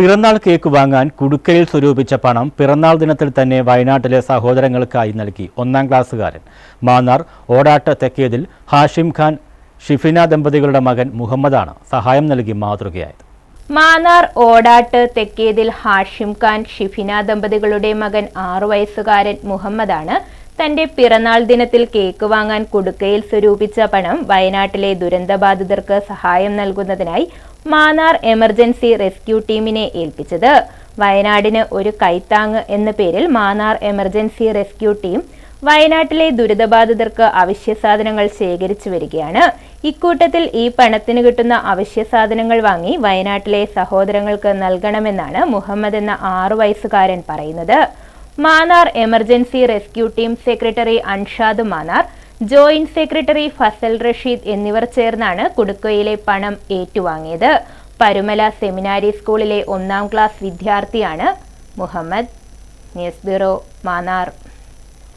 പിറന്നാൾ കേക്ക് വാങ്ങാൻ കുടുക്കയിൽ സ്വരൂപിച്ച പണം പിറന്നാൾ ദിനത്തിൽ തന്നെ വയനാട്ടിലെ സഹോദരങ്ങൾക്കായി നൽകി ഒന്നാം ക്ലാസ്സുകാരൻ. മാന്നാർ ഓടാട്ട തെക്കേതിൽ ഹാഷിം ഖാൻ ഷിഫിന ദമ്പതികളുടെ മകൻ മുഹമ്മദാണ് സഹായം നൽകി മാതൃകയായത്. മാന്നാർ ഓടാട്ട് തെക്കേതിൽ ഹാഷിം ഖാൻ ഷിഫിന ദമ്പതികളുടെ മകൻ ആറു വയസ്സുകാരൻ മുഹമ്മദാണ് തന്റെ പിറന്നാൾ ദിനത്തിൽ കേക്ക് വാങ്ങാൻ കുടുക്കയിൽ സ്വരൂപിച്ച പണം വയനാട്ടിലെ ദുരന്തബാധിതർക്ക് സഹായം നൽകുന്നതിനായി മാനാർ എമർജൻസി റെസ്ക്യൂ ടീമിനെ ഏൽപ്പിച്ചത്. വയനാടിന് ഒരു കൈത്താങ് എന്ന പേരിൽ മാനാർ എമർജൻസി റെസ്ക്യൂ ടീം വയനാട്ടിലെ ദുരിതബാധിതർക്ക് അവശ്യ സാധനങ്ങൾ ശേഖരിച്ചു വരികയാണ്. ഇക്കൂട്ടത്തിൽ ഈ പണത്തിന് കിട്ടുന്ന അവശ്യ സാധനങ്ങൾ വാങ്ങി വയനാട്ടിലെ സഹോദരങ്ങൾക്ക് നൽകണമെന്നാണ് മുഹമ്മദ് എന്ന ആറു വയസ്സുകാരൻ പറയുന്നത്. Mannar emergency rescue team secretary Anshad Mannar joint secretary Fazal Rasheed എന്നിവർ ചേർന്നാണ് കുടുക്കയിലെ പണം ഏറ്റുവാങ്ങിയത്. പരുമല സെമിനാരി സ്കൂളിലെ ഒന്നാം ക്ലാസ് വിദ്യാർത്ഥിയാണ് മുഹമ്മദ്. News bureau Mannar